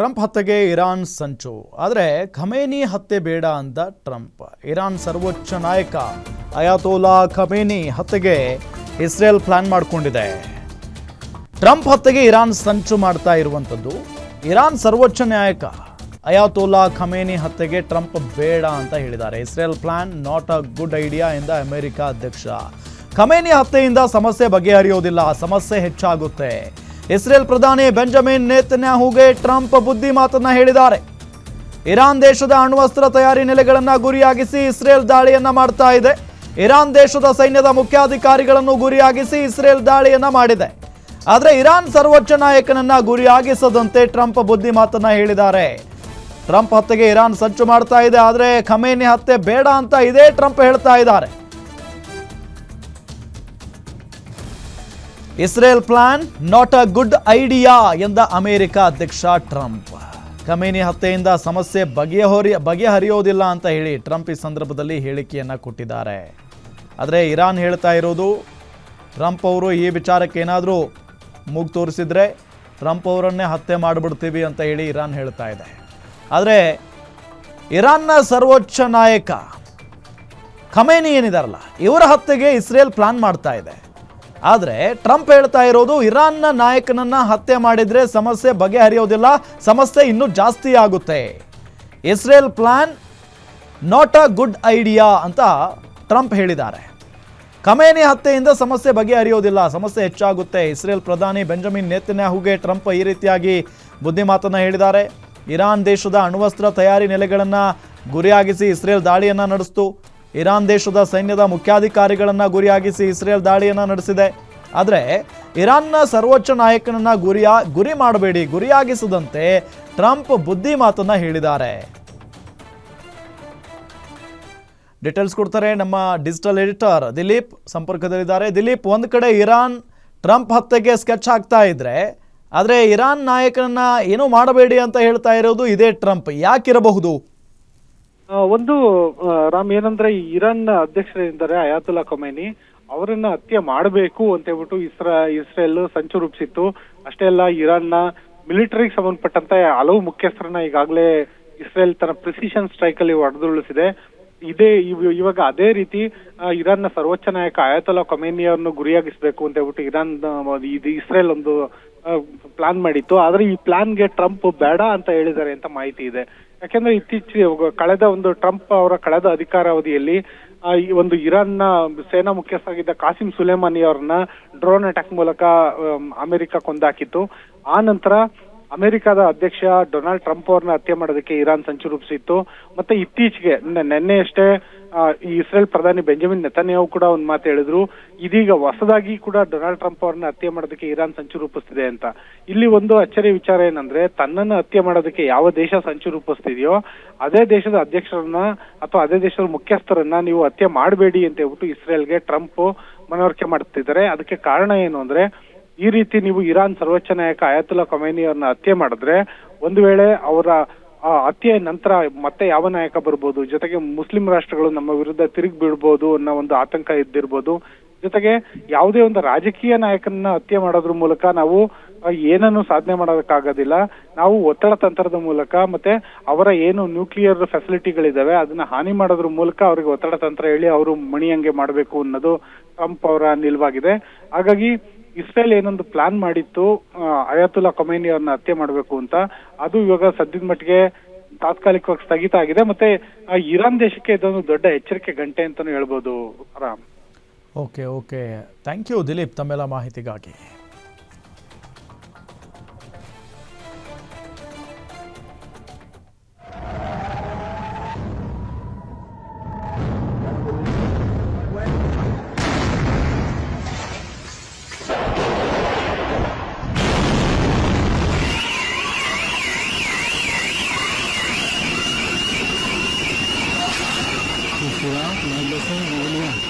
Trump ಹತ್ಯೆಗೆ Iran ಸಂಚು. ಆದರೆ ಖಮೇನಿ ಹತ್ಯೆ ಬೇಡ ಅಂತ ಟ್ರಂಪ್. ಇರಾನ್ ಸರ್ವೋಚ್ಚ ನಾಯಕ ಅಯಾತೋಲಾ ಖಮೇನಿ ಹತ್ಯೆಗೆ ಇಸ್ರೇಲ್ ಪ್ಲಾನ್ ಮಾಡಿಕೊಂಡಿದೆ. ಟ್ರಂಪ್ ಹತ್ಯೆಗೆ ಇರಾನ್ ಸಂಚು ಮಾಡ್ತಾ ಇರುವಂಥದ್ದು ಇರಾನ್ ಸರ್ವೋಚ್ಚ ನಾಯಕ ಅಯಾತೋಲಾ ಖಮೇನಿ ಹತ್ಯೆಗೆ ಟ್ರಂಪ್ ಬೇಡ ಅಂತ ಹೇಳಿದ್ದಾರೆ. Israel plan not a good idea ಎಂದ ಅಮೆರಿಕ ಅಧ್ಯಕ್ಷ. ಖಮೇನಿ ಹತ್ಯೆಯಿಂದ ಸಮಸ್ಯೆ ಬಗೆಹರಿಯೋದಿಲ್ಲ. ಸಮಸ್ಯೆ ಹೆಚ್ಚಾಗುತ್ತೆ. ಇಸ್ರೇಲ್ ಪ್ರಧಾನಿ ಬೆಂಜಮಿನ್ ನೇತನ್ಯಾಹುಗೆ ಟ್ರಂಪ್ ಬುದ್ಧಿ ಮಾತನ್ನ ಹೇಳಿದ್ದಾರೆ. ಇರಾನ್ ದೇಶದ ಅಣ್ವಸ್ತ್ರ ತಯಾರಿ ನೆಲೆಗಳನ್ನು ಗುರಿಯಾಗಿಸಿ ಇಸ್ರೇಲ್ ದಾಳಿಯನ್ನ ಮಾಡ್ತಾ ಇದೆ. ಇರಾನ್ ದೇಶದ ಸೈನ್ಯದ ಮುಖ್ಯಾಧಿಕಾರಿಗಳನ್ನು ಗುರಿಯಾಗಿಸಿ ಇಸ್ರೇಲ್ ದಾಳಿಯನ್ನ ಮಾಡಿದೆ. ಆದರೆ ಇರಾನ್ ಸರ್ವೋಚ್ಚ ನಾಯಕನನ್ನ ಗುರಿಯಾಗಿಸದಂತೆ ಟ್ರಂಪ್ ಬುದ್ಧಿ ಮಾತನ್ನ ಹೇಳಿದ್ದಾರೆ. ಟ್ರಂಪ್ ಹತ್ಯೆಗೆ ಇರಾನ್ ಸಂಚು ಮಾಡ್ತಾ ಇದೆ, ಆದರೆ ಖಮೇನಿ ಹತ್ಯೆ ಬೇಡ ಅಂತ ಇದೇ ಟ್ರಂಪ್ ಹೇಳ್ತಾ ಇದ್ದಾರೆ. Israel plan not a good idea ಎಂದ ಅಮೆರಿಕ ಅಧ್ಯಕ್ಷ ಟ್ರಂಪ್. ಖಮೇನಿ ಹತ್ಯೆಯಿಂದ ಸಮಸ್ಯೆ ಬಗೆಹರಿ ಬಗೆಹರಿಯೋದಿಲ್ಲ ಅಂತ ಹೇಳಿ ಟ್ರಂಪ್ ಈ ಸಂದರ್ಭದಲ್ಲಿ ಹೇಳಿಕೆಯನ್ನ ಕೊಟ್ಟಿದ್ದಾರೆ. ಆದರೆ ಇರಾನ್ ಹೇಳ್ತಾ ಇರೋದು, ಟ್ರಂಪ್ ಅವರು ಈ ವಿಚಾರಕ್ಕೆ ಏನಾದರೂ ಮೂಗು ತೋರಿಸಿದ್ರೆ ಟ್ರಂಪ್ ಅವರನ್ನೇ ಹತ್ಯೆ ಮಾಡಿಬಿಡ್ತೀವಿ ಅಂತ ಹೇಳಿ ಇರಾನ್ ಹೇಳ್ತಾ ಇದೆ. ಆದರೆ ಇರಾನ್ನ ಸರ್ವೋಚ್ಚ ನಾಯಕ ಖಮೇನಿ ಏನಿದಾರಲ್ಲ, ಇವರ ಹತ್ಯೆಗೆ ಇಸ್ರೇಲ್ ಪ್ಲಾನ್ ಮಾಡ್ತಾ ಇದೆ. ಆದರೆ ಟ್ರಂಪ್ ಹೇಳ್ತಾ ಇರೋದು ಇರಾನ್ನ ನಾಯಕನನ್ನ ಹತ್ಯೆ ಮಾಡಿದ್ರೆ ಸಮಸ್ಯೆ ಬಗೆಹರಿಯೋದಿಲ್ಲ, ಸಮಸ್ಯೆ ಇನ್ನೂ ಜಾಸ್ತಿ ಆಗುತ್ತೆ. Israel plan not a good idea ಅಂತ ಟ್ರಂಪ್ ಹೇಳಿದ್ದಾರೆ. ಕಮೇನಿ ಹತ್ಯೆಯಿಂದ ಸಮಸ್ಯೆ ಬಗೆಹರಿಯೋದಿಲ್ಲ, ಸಮಸ್ಯೆ ಹೆಚ್ಚಾಗುತ್ತೆ. ಇಸ್ರೇಲ್ ಪ್ರಧಾನಿ ಬೆಂಜಮಿನ್ ನೇತನ್ಯಾಹುಗೆ ಟ್ರಂಪ್ ಈ ರೀತಿಯಾಗಿ ಬುದ್ಧಿಮಾತನ್ನ ಹೇಳಿದ್ದಾರೆ. ಇರಾನ್ ದೇಶದ ಅಣ್ವಸ್ತ್ರ ತಯಾರಿ ನೆಲೆಗಳನ್ನು ಗುರಿಯಾಗಿಸಿ ಇಸ್ರೇಲ್ ದಾಳಿಯನ್ನು ನಡೆಸಿತು. ಇರಾನ್ ದೇಶದ ಸೈನ್ಯದ ಮುಖ್ಯಾಧಿಕಾರಿಗಳನ್ನು ಗುರಿಯಾಗಿಸಿ ಇಸ್ರೇಲ್ ದಾಳಿಯನ್ನು ನಡೆಸಿದೆ. ಆದರೆ ಇರಾನ್ನ ಸರ್ವೋಚ್ಚ ನಾಯಕನನ್ನ ಗುರಿಯ, ಗುರಿ ಮಾಡಬೇಡಿ, ಗುರಿಯಾಗಿಸದಂತೆ ಟ್ರಂಪ್ ಬುದ್ಧಿ ಮಾತನ್ನ ಹೇಳಿದ್ದಾರೆ. ಡೀಟೇಲ್ಸ್ ಕೊಡ್ತಾರೆ ನಮ್ಮ ಡಿಜಿಟಲ್ ಎಡಿಟರ್ ದಿಲೀಪ್ ಸಂಪರ್ಕದಲ್ಲಿದ್ದಾರೆ. ದಿಲೀಪ್, ಒಂದು ಕಡೆ ಇರಾನ್ ಟ್ರಂಪ್ ಹತ್ಯೆಗೆ ಸ್ಕೆಚ್ ಹಾಕ್ತಾ ಇದ್ರೆ, ಆದರೆ ಇರಾನ್ ನಾಯಕನನ್ನ ಏನೂ ಮಾಡಬೇಡಿ ಅಂತ ಹೇಳ್ತಾ ಇರೋದು ಇದೇ ಟ್ರಂಪ್. ಯಾಕಿರಬಹುದು? ಒಂದು ರಾಮ್, ಏನಂದ್ರೆ ಇರಾನ್ ಅಧ್ಯಕ್ಷರಿದ್ದಾರೆ ಅಯಾತುಲ್ಲಾ ಖೊಮೇನಿ. ಅವರನ್ನ ಹತ್ಯೆ ಮಾಡಬೇಕು ಅಂತ ಹೇಳ್ಬಿಟ್ಟು ಇಸ್ರಾ, ಇಸ್ರೇಲ್ ಸಂಚು ರೂಪಿಸಿತ್ತು. ಅಷ್ಟೇ ಅಲ್ಲ, ಇರಾನ್ನ ಮಿಲಿಟರಿಗೆ ಸಂಬಂಧಪಟ್ಟಂತೆ ಹಲವು ಮುಖ್ಯಸ್ಥರನ್ನ ಈಗಾಗಲೇ ಇಸ್ರೇಲ್ ತನ್ನ ಪ್ರಿಸಿಷನ್ ಸ್ಟ್ರೈಕ್ ಅಲ್ಲಿ ಹೊಡೆದುರುಳಿಸಿದೆ. ಇದೇ ಇವ್- ಇವಾಗ ಅದೇ ರೀತಿ ಇರಾನ್ನ ಸರ್ವೋಚ್ಚ ನಾಯಕ ಆಯತಲ ಅವ್ರನ್ನು ಗುರಿಯಾಗಿಸಬೇಕು ಅಂತ ಹೇಳ್ಬಿಟ್ಟು ಇರಾನ್ ಇದು ಇಸ್ರೇಲ್ ಒಂದು ಪ್ಲಾನ್ ಮಾಡಿತ್ತು. ಆದ್ರೆ ಈ ಪ್ಲಾನ್ಗೆ ಟ್ರಂಪ್ ಬೇಡ ಅಂತ ಹೇಳಿದ್ದಾರೆ ಅಂತ ಮಾಹಿತಿ ಇದೆ. ಯಾಕೆಂದ್ರೆ ಇತ್ತೀಚೆಗೆ ಕಳೆದ ಒಂದು ಟ್ರಂಪ್ ಅವರ ಕಳೆದ ಅಧಿಕಾರಾವಧಿಯಲ್ಲಿ ಈ ಒಂದು ಇರಾನ್ನ ಸೇನಾ ಮುಖ್ಯಸ್ಥರಾಗಿದ್ದ ಕಾಸಿಂ ಸುಲೇಮಾನಿ ಅವ್ರನ್ನ ಡ್ರೋನ್ ಅಟ್ಯಾಕ್ ಮೂಲಕ ಅಮೆರಿಕ ಕೊಂದಾಕಿತ್ತು. ಆ ನಂತರ ಅಮೆರಿಕದ ಅಧ್ಯಕ್ಷ ಡೊನಾಲ್ಡ್ ಟ್ರಂಪ್ ಅವ್ರನ್ನ ಹತ್ಯೆ ಮಾಡೋದಕ್ಕೆ ಇರಾನ್ ಸಂಚು ರೂಪಿಸಿತ್ತು. ಮತ್ತೆ ಇತ್ತೀಚೆಗೆ ನಿನ್ನೆಯಷ್ಟೇ ಇಸ್ರೇಲ್ ಪ್ರಧಾನಿ ಬೆಂಜಮಿನ್ ನೆತನ್ಯಾಹು ಕೂಡ ಒಂದು ಮಾತು ಹೇಳಿದ್ರು. ಇದೀಗ ಹೊಸದಾಗಿ ಕೂಡ ಡೊನಾಲ್ಡ್ ಟ್ರಂಪ್ ಅವ್ರನ್ನ ಹತ್ಯೆ ಮಾಡೋದಕ್ಕೆ ಇರಾನ್ ಸಂಚು ರೂಪಿಸ್ತಿದೆ ಅಂತ. ಇಲ್ಲಿ ಒಂದು ಅಚ್ಚರಿ ವಿಚಾರ ಏನಂದ್ರೆ, ತನ್ನನ್ನು ಹತ್ಯೆ ಮಾಡೋದಕ್ಕೆ ಯಾವ ದೇಶ ಸಂಚು ರೂಪಿಸ್ತಿದೆಯೋ, ಅದೇ ದೇಶದ ಅಧ್ಯಕ್ಷರನ್ನ ಅಥವಾ ಅದೇ ದೇಶದ ಮುಖ್ಯಸ್ಥರನ್ನ ನೀವು ಹತ್ಯೆ ಮಾಡಬೇಡಿ ಅಂತ ಹೇಳ್ಬಿಟ್ಟು ಇಸ್ರೇಲ್ಗೆ ಟ್ರಂಪ್ ಮನವರಿಕೆ ಮಾಡ್ತಿದ್ದಾರೆ. ಅದಕ್ಕೆ ಕಾರಣ ಏನು ಅಂದ್ರೆ ಈ ರೀತಿ ನೀವು ಇರಾನ್ ಸರ್ವೋಚ್ಚ ನಾಯಕ ಅಯತುಲ್ಲಾ ಖಮೇನಿ ಅವ್ರನ್ನ ಹತ್ಯೆ ಮಾಡಿದ್ರೆ ಒಂದು ವೇಳೆ ಅವರ ಹತ್ಯೆ ನಂತರ ಮತ್ತೆ ಯಾವ ನಾಯಕ ಬರ್ಬೋದು? ಜೊತೆಗೆ ಮುಸ್ಲಿಂ ರಾಷ್ಟ್ರಗಳು ನಮ್ಮ ವಿರುದ್ಧ ತಿರುಗಿ ಬಿಡ್ಬೋದು ಅನ್ನೋ ಒಂದು ಆತಂಕ ಇದ್ದಿರ್ಬೋದು. ಜೊತೆಗೆ ಯಾವುದೇ ಒಂದು ರಾಜಕೀಯ ನಾಯಕನನ್ನ ಹತ್ಯೆ ಮಾಡೋದ್ರ ಮೂಲಕ ನಾವು ಏನನ್ನು ಸಾಧನೆ ಮಾಡೋದಕ್ಕಾಗೋದಿಲ್ಲ. ನಾವು ಒತ್ತಡ ತಂತ್ರದ ಮೂಲಕ ಮತ್ತೆ ಅವರ ಏನು ನ್ಯೂಕ್ಲಿಯರ್ ಫೆಸಿಲಿಟಿಗಳಿದ್ದಾವೆ ಅದನ್ನ ಹಾನಿ ಮಾಡೋದ್ರ ಮೂಲಕ ಅವರಿಗೆ ಒತ್ತಡ ತಂತ್ರ ಹೇಳಿ ಅವರು ಮಣಿಯಂಗೆ ಮಾಡಬೇಕು ಅನ್ನೋದು ಟ್ರಂಪ್ ಅವರ ನಿಲುವಾಗಿದೆ. ಹಾಗಾಗಿ ಇಸ್ರೇಲ್ ಏನೊಂದು ಪ್ಲಾನ್ ಮಾಡಿತ್ತು ಅಯಾತುಲ್ಲಾ ಖೊಮೇನಿ ಅವ್ರನ್ನ ಹತ್ಯೆ ಮಾಡಬೇಕು ಅಂತ. ಅದು ಇವಾಗ ಸದ್ಯದ ಮಟ್ಟಿಗೆ ತಾತ್ಕಾಲಿಕವಾಗಿ ಸ್ಥಗಿತ ಆಗಿದೆ. ಮತ್ತೆ ಇರಾನ್ ದೇಶಕ್ಕೆ ಇದೊಂದು ದೊಡ್ಡ ಎಚ್ಚರಿಕೆ ಗಂಟೆ ಅಂತಾನು ಹೇಳ್ಬೋದು Ram. Okay okay thank you Dileep ತಮ್ಮೆಲ್ಲ ಮಾಹಿತಿಗಾಗಿ. jurado, no